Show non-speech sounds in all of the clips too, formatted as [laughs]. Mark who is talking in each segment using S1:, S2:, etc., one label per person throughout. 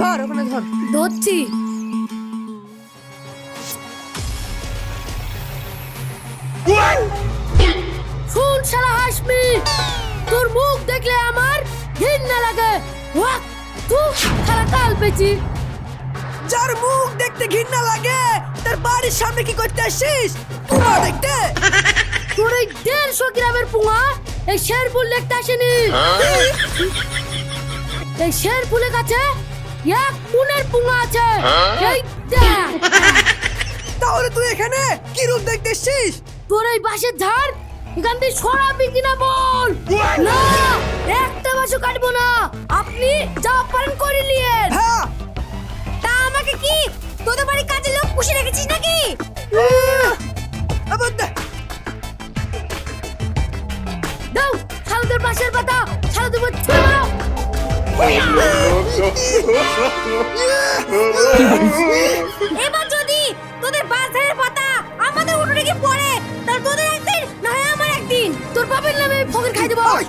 S1: ধর ওখানে ধর।
S2: ধরছি। শুন শালা হাসমি তোর মুখ দেখলে আমার ঘৃণা লাগে। ওয়াক তুই শালা কাল পেছি
S1: যার মুখ দেখতে ঘৃণা লাগে তার বাড়ির সামনে কি করতে আসিস? দেখতে।
S2: তোর এই দেড়শো গ্রামের পুঙা এই শেরপুর লেকটা আসেনি। এই শেরপুলের কাছে এক মুনের পুঙা আছে? এই দেখ
S1: তাহলে তুই এখানে কি রূপ দেখতে এসছিস?
S2: তোর এই বাসের ঝাড় এখান থেকে সরাবি কিনা বল? না একটা বাসও কাটবো না। আপনি যা পারেন করে নিয়েন।
S1: হ্যাঁ।
S2: তা আমাকে কি? তোদের বাড়ি কাজে লোক পুষে রেখেছিস নাকি? দাও শালাদের বাসের পাতা শালাদের বাচ্চা ছুঁড়ে মারো এবার যদি তোদের বাসের পাতা আমাদের উঠোনে গিয়ে পড়ে তাহলে তোদের একদিন না হয় আমার একদিন। তোর বাবার নামে ফকির খাই দেবো।
S1: আয়।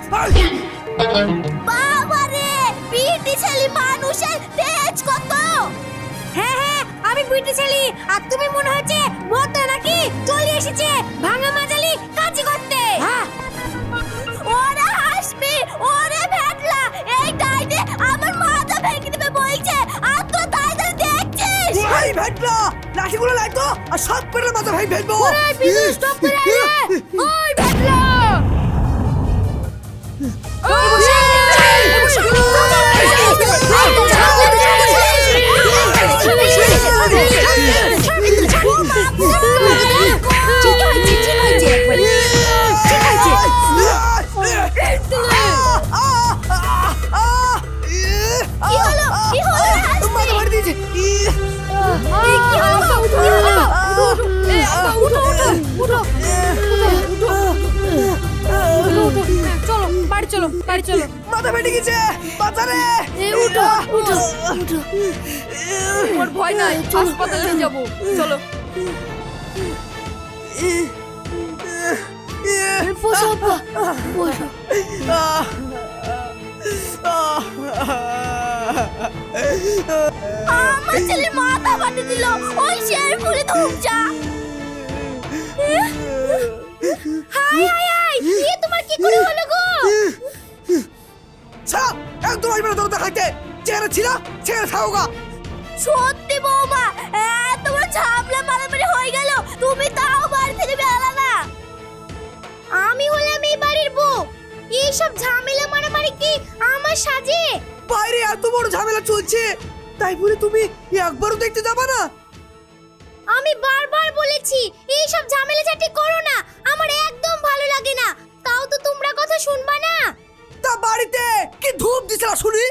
S2: বাবারে বিটি ছেলে মানুষের তেজ কত? হ্যাঁ হ্যাঁ আমি বিটি ছেলে। আর তুমি মনে হচ্ছে মত নাকি? চলে এসেছে ভাঙা মাজালি কাজ করতে। ওরা
S1: ওই ভেটলা লাঠিগুলো লাগতো আর সব করে মাথা ভাই ভেটবো
S2: ওরে বিজু স্টপ করে ওই ভেটলা ওই
S3: চলো বাড়ি চলো।
S1: মাথা ফেটে গেছে বাজারে
S3: তোমার ভয় নাই হাসপাতালে নিয়ে যাব। চলো।
S2: আমার ছেলে মাথা ফাটে দিল। ওই শের ফুলে ধুমচা [laughs] হাই হাই হাই এ তোমার কি করে হলো গো?
S1: ছাড় একদম আসবে না তোর দেখাইতে চেহারা ছিল চেহারা থাকুগা
S2: সত্যি বৌমা এত বড় ঝাপলা মারামারি হয়ে গেল। তুমি তাও বাড়ি থেকে বেলা না। আমি হলাম এই বাড়ির বউ। এইসব ঝামেলা মারামারি কি আমার সাজে?
S1: বাইরে এত বড় ঝামেলা চলছে তাই বলে তুমি একবারও দেখতে যাবা না?
S2: আমি বারবার বলেছি এইসব ঝামেলা ঝাটি করো না আমার একদম ভালো লাগে না। তাও তো তোমরা কথা শুনবা না।
S1: তা বাড়িতে কি ধূপ দিছিলা শুনি?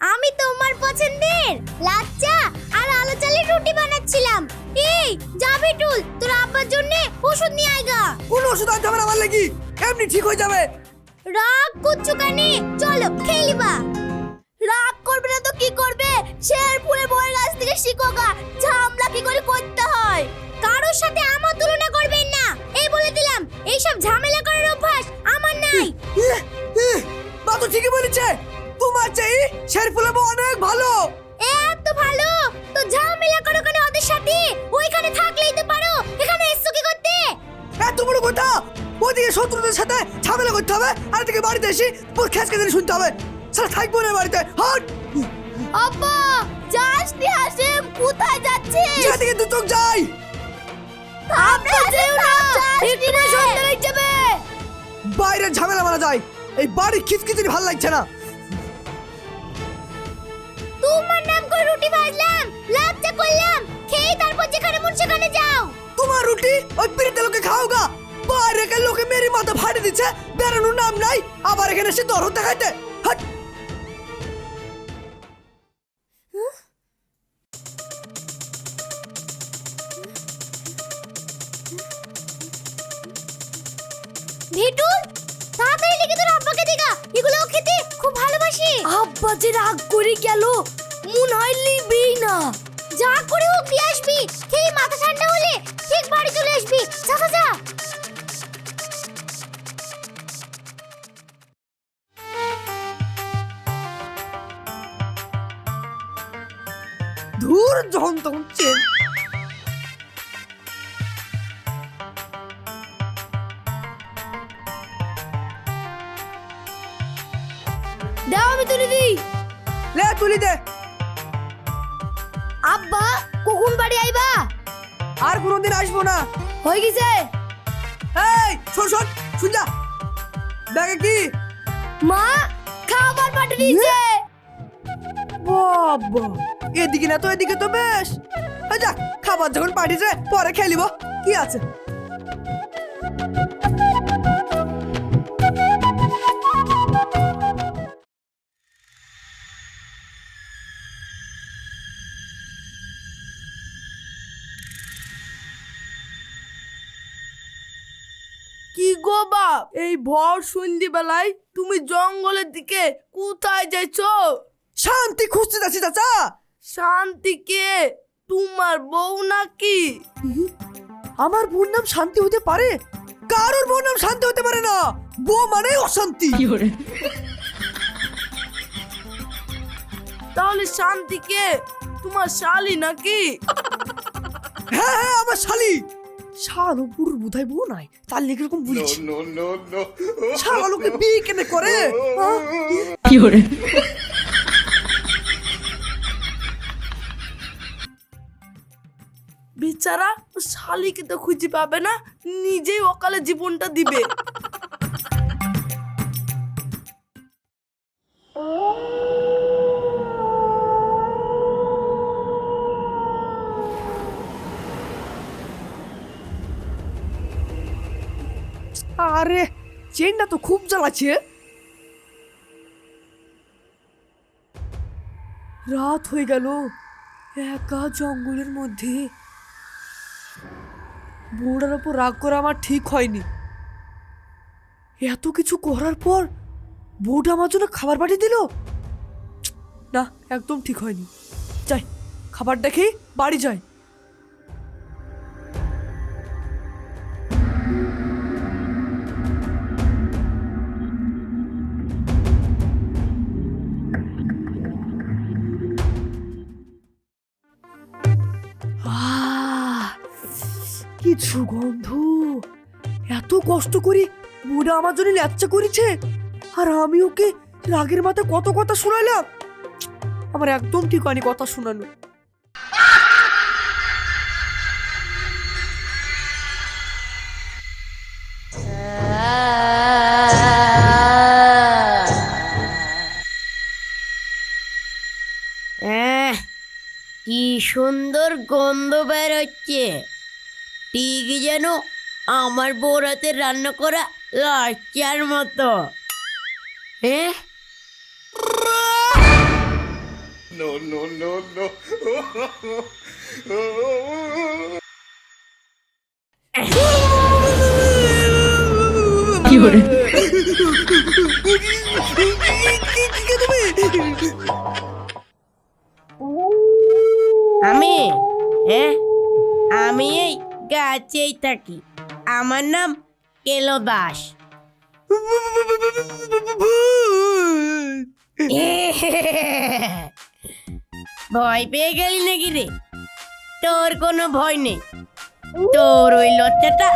S2: আমি তোমার পছন্দের লাচ্চা আর আলু চালের রুটি বানাচ্ছিলাম। এই যাবি টুল তোর আব্বার জন্য ওষুধ নিয়ে আইগা
S1: কোন ওষুধ আনতে হবে না আমার লাগি? এমনি ঠিক হয়ে যাবে।
S2: রাগ করছ কানে? চলো খেলিবা রাগ করবে না তো কি করবে? শের পুরে বউয়ের কাছ থেকে শিখোগা ঝামলা কি করে করতে হয়। কারোর সাথে আমার তুলনা করবেন না। এই বলে দিলাম এইসব ঝামেলা করার অভ্যাস নাই
S1: মা তো ঠিকই বলেছে। তোমার চাই শেরফুলের বউ অনেক ভালো।
S2: এত ভালো? তো ঝামেলা করো কেন ওদের সাথে? ওইখানে থাকলেই তো পারো। এখানে এসছো কি করতে?
S1: এত বড় কথা? ওদিকে শত্রুদের সাথে ঝামেলা করতে হবে আর এদিকে বাড়িতে এসে পুরো খেস খেতে শুনতে হবে। সারা থাকব না বাড়িতে। হট!
S2: আব্বা যাস নি হাসিম কোথায় যাচ্ছিস?
S1: যেদিকে দু চোখ যাই।
S2: আমরা যেও না।
S1: ঝামেলা মারা যায়। এই বাড়ির খিচখিচুনি ভালো লাগছে না।
S2: তোমার নাম করে রুটি ভাজলাম লাচ্চা করলাম খেয়ে তারপর যেখানে মন সেখানে যাও।
S1: তোমার রুটি ওই পিড়িতে লোকে খাওগা বাইরে কে লোকে মেরি মাথা ফাটে দিচ্ছে বেরানোর নাম নাই আবার এখানে এসে দরদ দেখাইতে।
S2: যে রাগ করে গেল মন হয় লিবেই না। যা করে ও দিয়ে আসবি সেই মাথা ঠান্ডা হলে ঠিক বাড়ি চলে আসবি। যা যা যা।
S1: ধুর যখন তখন চেন এদিকে না তো এদিকে তো বেশ। যা খাবার যখন পাঠিয়েছে পরে খেলিব কি আছে?
S3: কি গো বাপ? এই ভর সন্ধি বেলায় তুমি জঙ্গলের দিকে কোথায় যাইছো?
S1: শান্তি খুঁজতে যাচ্ছি চাচা।
S3: শান্তিকে তোমার বউ নাকি
S1: আমার বোন নাম শান্তি হতে পারে কারোর বোন নাম শান্তি হতে পারে না বউ মানে অশান্তি
S3: তাহলে শান্তিকে তোমার শালি নাকি
S1: হ্যাঁ হ্যাঁ আমার শালি শালো পুরুর বোধহয় বউ নাই তার লেগে এরকম বলছি
S4: no.
S1: শালোকে বিয়ে কেনে করে হ্যাঁ?
S3: বেচারা শালিকে তো খুঁজে পাবে না, নিজেই অকালে জীবনটা দিবে।
S1: আরে, চেনটা তো খুব জ্বালাচ্ছে। রাত হয়ে গেল, একা জঙ্গলের মধ্যে। বউটার ওপর রাগ করা আমার ঠিক হয়নি। এত কিছু করার পর বউটা আমার জন্য খাবার পাঠিয়ে দিল? না, একদম ঠিক হয়নি। যাই খাবার দেখেই বাড়ি যাই। কষ্ট করে বুড়া আমার জন্য ল্যাচ্চা করেছে? আর আমি ওকে রাগের মাথায় কত কথা শোনালাম? আমার একদম ঠিক হয়নি কথা শোনানো।
S5: কি সুন্দর গন্ধ বের হচ্ছে ঠিক যেন আমার বউর হাতে রান্না করা লজ্জার মতো। হ্যাঁ
S4: No, no, no, no.
S5: আমি হ্যাঁ? আমি এই গাছেই থাকি। আমার নাম কেলো দাস ভয় পেয়ে গেলি নাকি রে? তোর কোনো ভয় নেই। তোর ওই লজ্জাটা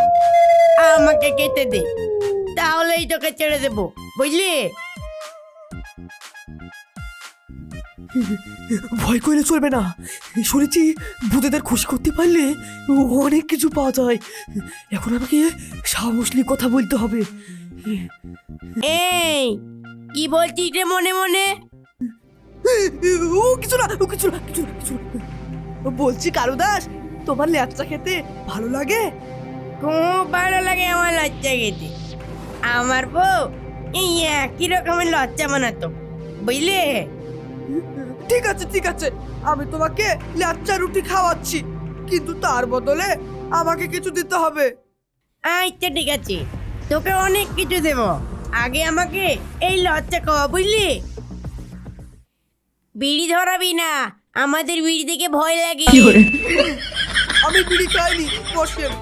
S5: আমাকে কেটে দে। তাহলেই তোকে ছেড়ে দেবো, বুঝলি?
S1: ভয় করলে চলবে না। শুনেছি ভূতেদের খুশি করতে পারলে অনেক কিছু পাওয়া যায়। এখন আমাকে সাহস নিয়ে কথা বলতে হবে।
S5: এই কি বলছিস রে মনে মনে?
S1: ও কিছু না ও কিছু না কিছু না কিছু না। বলছি কালু দাস তোমার ল্যাচা খেতে ভালো লাগে?
S5: খুব ভালো লাগে আমার লজ্জা খেতে। আমার বউ এই একই রকমের লজ্জা বানাতো বুঝলে?
S1: ঠিক আছে ঠিক আছে। আমি তোমাকে ল্যাচা রুটি খাওয়াচ্ছি কিন্তু তার বদলে আমাকে কিছু দিতে হবে।
S5: আচ্ছা ঠিক আছে। তোকে অনেক কিছু দেব। আগে আমাকে এই লজ্জা খাওয়া বুঝলি? বিড়ি ধরাবি না আমাদের বিড়ি থেকে ভয় লাগে।
S1: আমি বিড়ি খাইনি বসেন।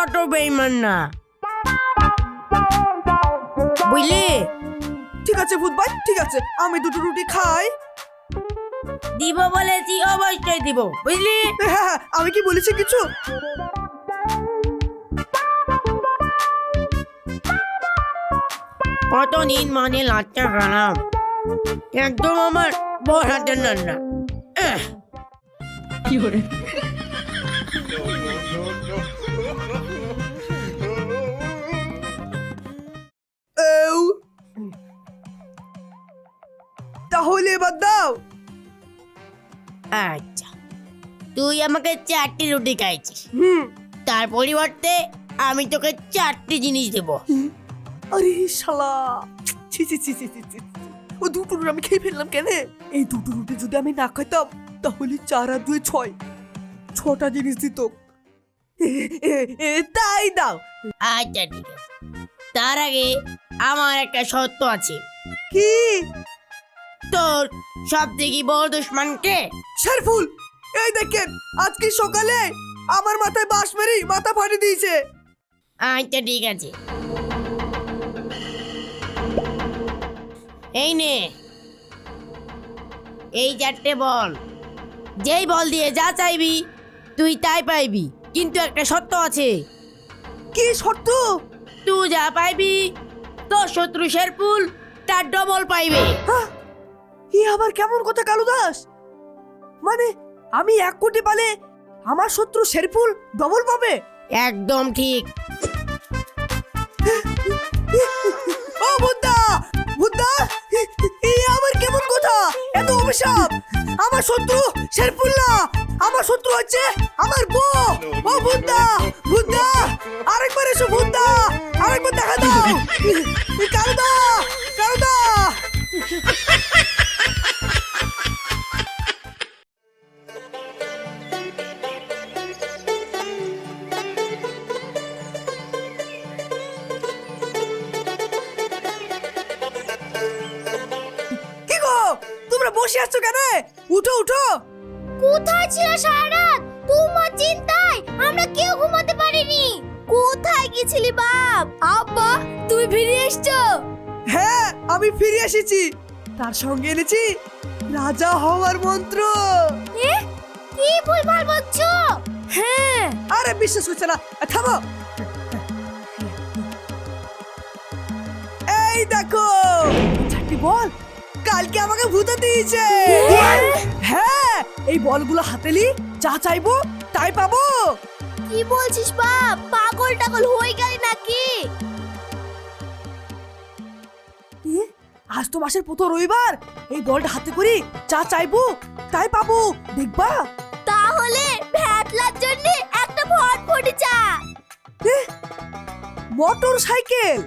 S5: অত বেইমান না। বুঝলি?
S1: ঠিক আছে ভূত ভাই ঠিক আছে আমি দুটো রুটি খাই।
S5: দিব বলেছি অবশ্যই দিব বুঝলি?
S1: হ্যাঁ হ্যাঁ আমি কি বলেছি কিছু?
S5: কতদিন মানে লাচ্চা খালাম? একদম আমার বড় হাতের রান্না। আহ,
S1: এও। তাহলে এবার দাও।
S5: আচ্ছা। তুই আমাকে চারটি রুটি খাইছিস
S1: হুম।
S5: তার পরিবর্তে আমি তোকে চারটি জিনিস দেব।
S1: আরে শালা। ছি ছি ছি ছি ছি ছি। ও দুটো রুটি আমি খেয়ে ফেললাম কেন? এই দুটো রুটি যদি আমি না খাইতাম তাহলে চার আর দুই ছয়। ছটা জিনিস দিত। এ- এ- এ, তাই দাও।
S5: আচ্ছা ঠিক আছে। তার আগে আমার একটা শর্ত আছে।
S1: কি?
S5: তোর সব থেকে বড় দুশ্মনকে
S1: শেরফুল এই দেখেন আজকে সকালে আমার মাথায় বাঁশ মেরি মাথা ফাটি দিয়েছে।
S5: আচ্ছা ঠিক আছে। এই নে। এই চারটে বল। যেই বল দিয়ে যা চাইবি তুই তাই পাইবি। কিন্তু একটা সত্য আছে।
S1: কি শর্ত?
S5: তুই যা পাইবি তোর শত্রু শেরপুল তার ডবল পাইবে।
S1: হ্যাঁ? ই আবার কেমন কথা কালু দাস মানে আমি এক কোটি পালে আমার শত্রু শেরফুল ডবল পাবে?
S5: একদম ঠিক।
S1: ও বুদ্ধা! বুদ্ধা! এই আবার কেমন কথা? এত অভিশাপ! আমার শত্রু শেরফুল্লাহ আমার শত্রু হচ্ছে আমার বউ! ও বুদ্ধা! বুদ্ধা! আরেকবার এসো বুদ্ধা! আরেকবার দেখা দাও! কারুদা কারুদা তোমরা আছো কেন? উঠো উঠো।
S2: কোথায় ছিল সারা রাত? তোমার চিন্তায় আমরা কেউ ঘুমাতে পারিনি। কোথায় গেছিলি বাপ? আব্বা তুমি ফিরে এসছো?
S1: হ্যাঁ আমি ফিরে এসেছি। তার সঙ্গে এনেছি রাজা হওয়ার মন্ত্র।
S2: এ কি ভুলভাল বলছো? হ্যাঁ।
S1: আরে বিশ্বাস করছে না। থামো। এই দেখো। চারটি বল। কালকে আমাকে ভূতে দিয়েছে। হ্যাঁ এই বলগুলো হাতে নি যা চাইব তাই পাবো।
S2: কি বলছিস বাপ পাগল টাগল হয়ে গেলি নাকি?
S1: আজ তো মাসের প্রথম রবিবার। এই বলটা হাতে করি যা চাইব তাই পাবো। দেখবা?
S2: তাহলে ভ্যাটলার জন্য একটা ভট ফটি চা
S1: মোটর সাইকেল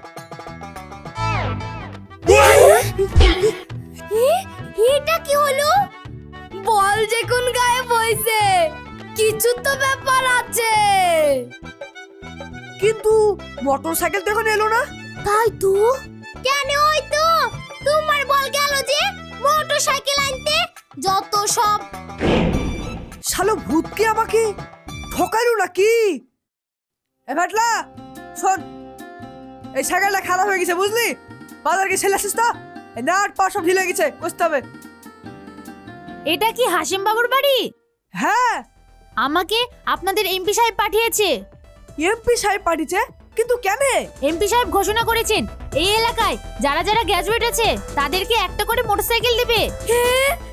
S2: এটা কি হলো? বল যে কোন গায়ে বইছে কিছু তো ব্যাপার আছে।
S1: কিন্তু মোটর সাইকেল তো এখন এলো না।
S2: তাই তো? কেন ওই তো? তোমার বল গেল যে মোটর সাইকেল আনতে। যত সব।
S1: শালো ভূত কি আমাকে ঠকাইলো নাকি? এ ভাটলা শোন। এই সাইকেলটা খারাপ হয়ে গেছে বুঝলি? বাজার গিয়ে ছেলে আসিস তো এই নাট পা সব ঢিলে গেছে বুঝতে হবে।
S6: এটা কি হাসিম বাবুর বাড়ি?
S1: হ্যাঁ।
S6: আমাকে আপনাদের এমপি সাহেব পাঠিয়েছে।
S1: এমপি সাহেব পাঠিয়েছে? কিন্তু কেন?
S6: এমপি সাহেব ঘোষণা করেছেন এই এলাকায় যারা যারা গ্র্যাজুয়েট আছে তাদেরকে একটা করে মোটরসাইকেল দেবে।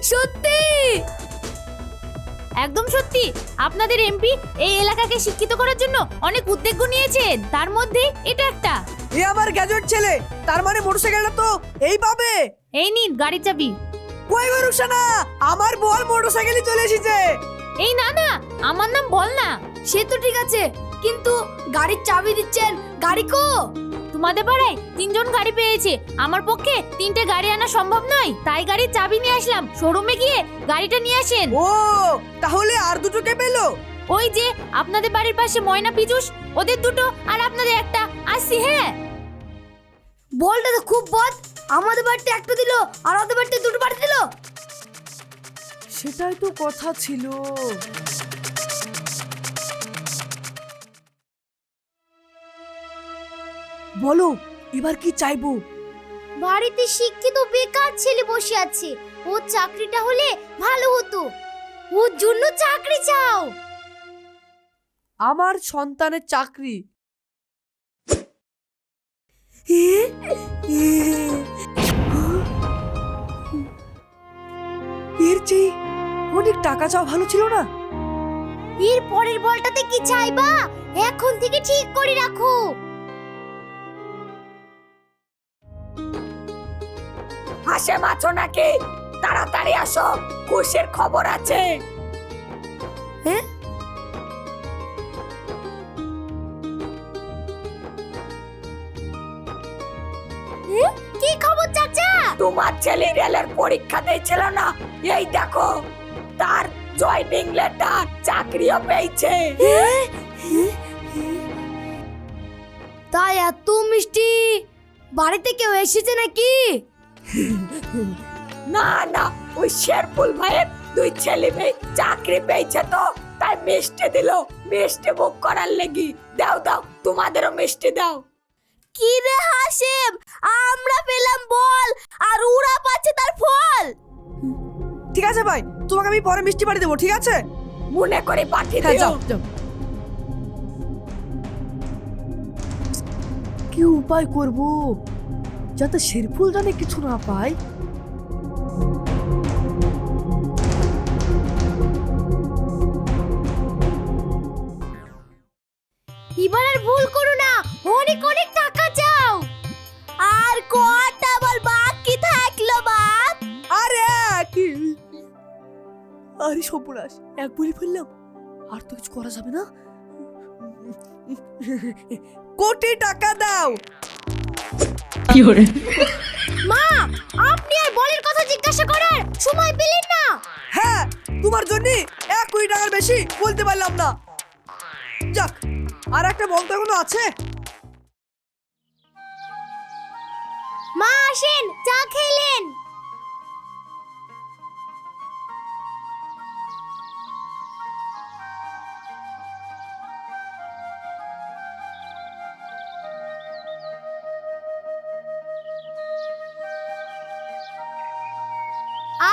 S2: সত্যি?
S6: একদম সত্যি আপনাদের এমপি এই এলাকাকে শিক্ষিত করার জন্য অনেক উদ্যোগ নিয়েছেন। তার মধ্যে এটা একটা।
S1: এ আমার গ্যাজেট ছেলে তার মানে মোটরসাইকেলটা তো এই পাবে।
S6: এই নিন গাড়ির চাবি।
S1: কই ভরসা না আমার বল মোটরসাইকেলই চলে এসেছে।
S6: এই না না আমার নাম বল না।
S2: সে তো ঠিক আছে কিন্তু গাড়ির চাবি দিচ্ছেন গাড়ি কো?
S6: তোমাদের পাড়ায় তিনজন গাড়ি পেয়েছে। আমার পক্ষে তিনটে গাড়ি আনা সম্ভব নয়। তাই গাড়ির চাবি নিয়ে আসলাম। শোরুমে গিয়ে গাড়িটা নিয়ে আসেন।
S1: ও তাহলে আর দুটো কে পেল?
S6: ওই যে আপনাদের বাড়ির পাশে ময়না পিজুস ওদের দুটো আর আপনাদের একটা। আসছে আসছি হ্যাঁ।
S2: বলটা তো খুব বদ। আমাদের বাড়িতে একটা দিল আর ওদের বাড়িতে দুটো বাড়ি দিল।
S1: সেটাই তো কথা ছিল। বলো এবার কি চাইব?
S2: বাড়িতে শিক্ষিত বেকার ছেলে বসে আছে। ওর চাকরিটা হলে ভালো হতো। ওর জন্য চাকরি চাও।
S1: আমার সন্তানের চাকরি? এর চেয়ে অনেক টাকা চাও ভালো ছিল না?
S2: এর পরের বলটাতে কি চাইবা? এখন থেকে ঠিক করে রাখো।
S7: হাসে মাছো নাকি? তাড়াতাড়ি আসো খুশির খবর আছে।
S2: কি খবর চাচা?
S7: তোমার ছেলে রেলের পরীক্ষা দিয়েছিল না? এই দেখো তার জয়নিং লেটার চাকরিও পেয়েছে।
S2: তাই এত মিষ্টি বাড়িতে কেউ এসেছে নাকি? [laughs]
S7: না না ওই শেরফুল ভাইয়ের দুই ছেলে মেয়ে চাকরি পেয়েছে তো তাই মিষ্টি দিল মিষ্টি বুক করার লেগি। দাও দাও তোমাদেরও মিষ্টি দাও।
S2: কি রে হাসেম আমরা পেলাম বল আর ওরা পাচ্ছে তার ফল।
S1: ঠিক আছে ভাই তোমাকে আমি পরে মিষ্টি বাড়ি দেবো ঠিক আছে?
S7: মনে করে পাঠিয়ে
S1: হ্যাঁ
S7: দিও।
S1: কি উপায় করব? যাতে শেরফুল জানে কিছু না পায়।
S2: এবার আর ভুল করো না। অনেক অনেক টাকা চাও। আর কটা বল বাকি থাকল বাপ
S1: আরে কি? আরে সর্বনাশ। এক বলি ফেললাম। আর তো কিছু করা যাবে না? কোটি টাকা দাও।
S2: মা আপনি আর বলের কথা জিজ্ঞাসা করার সময় পেলেন না।
S1: হ্যাঁ তোমার জন্য এক কোটি টাকার বেশি বলতে পারলাম না। যাক, আর একটা বলতে এখনও আছে।
S2: মা, আসেন, চা খেলেন।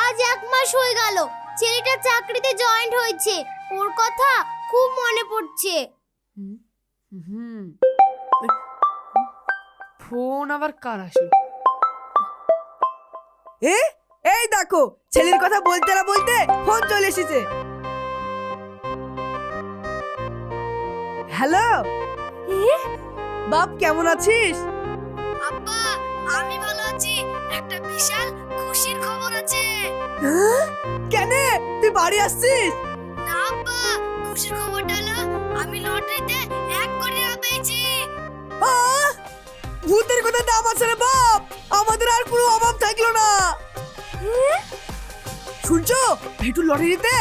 S2: আজ এক মাস হয়ে গেল, ছেলেটা চাকরিতে জয়েন্ট হয়েছে। ওর কথা খুব মনে পড়ছে।
S1: হুম ফোন আবার কার আসলো? এ? এই দেখো ছেলের কথা বলতে না বলতে ফোন চলে এসেছে। হ্যালো? বাপ কেমন আছিস?
S2: আব্বা আমি ভালো আছি। একটা বিশাল খুশির খবর আছে।
S1: হ্যাঁ? কেন? তুই বাড়ি আসছিস?
S2: খুশির খবরটা হলো, আমি লটারিতে এক কোটি টাকা পেয়েছি।
S1: ভূতের কথা দাম আছে রে বাপ। আমাদের আর কোনো অভাব থাকল না। শুনছো? ভেটু লটারিতে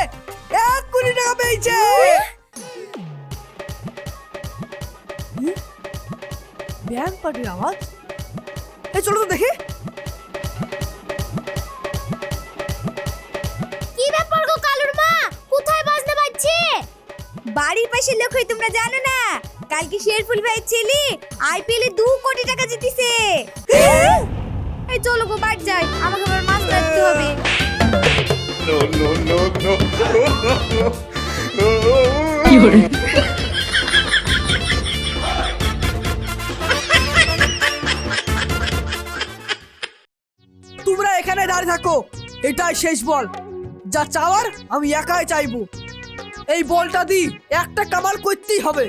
S1: এক কোটি টাকা পেয়েছে। ব্যাংক পার্টির আওয়াজ? এই, চলো তো দেখি।
S2: বাড়ির পাশে লোক হই তোমরা জানো না? কালকে শেরফুল ভাইয়ের ছেলে আইপিএল এ দু কোটি টাকা জিতেছে। [gasps] এই চলো গো বাড়ি যাই। আমাকে আবার মাছ ধরতে হবে.
S1: তোমরা এখানে দাঁড়িয়ে থাকো। এটাই শেষ বল। যা চাওয়ার আমি একাই চাইব। এই বলটা দি একটা কামাল করতেই হবে।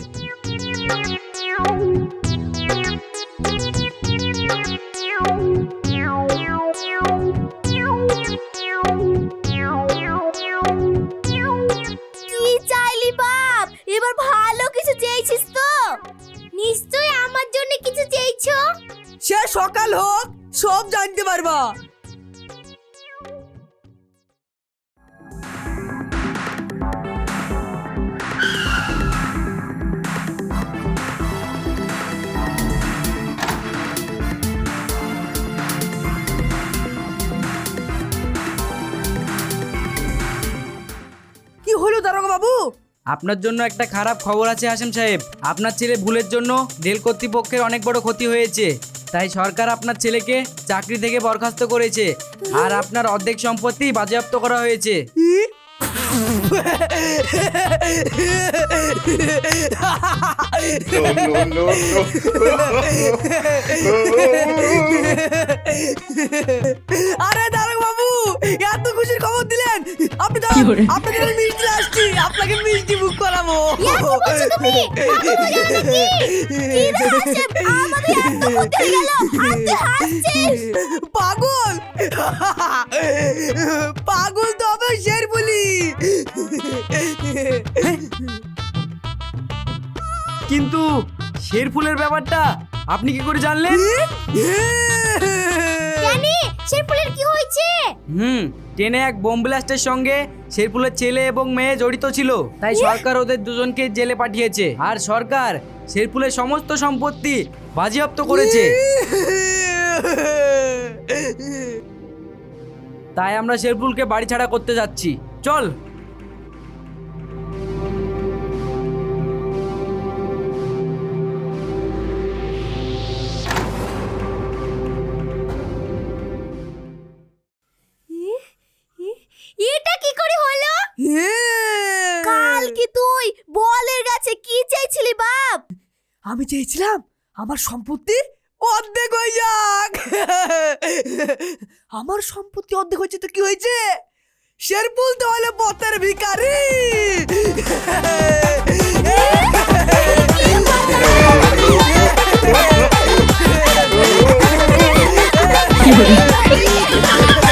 S2: কি চাইলি বাপ? এবার ভালো কিছু চেয়েছিস তো। নিশ্চয়ই আমার জন্য কিছু চেয়েছো?
S1: সে সকাল হোক সব জানতে পারবা। বাবু?
S8: আপনার জন্য একটা খারাপ খবর আছে হাসেম সাহেব। আপনার ছেলে ভুলের জন্য রেল কর্তৃপক্ষের অনেক বড় ক্ষতি হয়েছে। তাই সরকার আপনার ছেলেকে চাকরি থেকে বরখাস্ত করেছে। আর আপনার অর্ধেক সম্পত্তি বাজেয়াপ্ত করা হয়েছে।
S4: No, no, no, no.
S1: আরে দারক বাবু এত খুশির খবর দিলেন। আপনি দাঁড়ান আপনাকে আমি মিষ্টি আসছি আপনাকে মিষ্টি বুক করাবো।
S2: হাসছিস?
S1: পাগল! পাগল শের বলি।
S8: কিন্তু শেরফুলের ব্যাপারটা আপনি কি করে জানলেন?
S2: জানি শেরফুলের কি হয়েছে?
S8: হুম ট্রেনে এক বোম ব্লাস্টের সঙ্গে শেরফুলের ছেলে এবং মেয়ে জড়িত ছিল। তাই সরকার ওদের দুজনকে জেলে পাঠিয়েছে। আর সরকার শেরফুলের সমস্ত সম্পত্তি বাজেয়াপ্ত করেছে। তাই আমরা শেরফুলকে বাড়ি ছাড়া করতে যাচ্ছি। চল।
S2: এটা কি করে হলো? কাল কি তুই বলের কাছে কি চাইছিলি বাপ?
S1: আমি চেয়েছিলাম আমার সম্পত্তি অর্ধেক হয়ে যাক। আমার সম্পত্তি অর্ধেক হয়েছে তো কি হয়েছে? শেরপুল তো হলে পথের ভিকারি [laughs]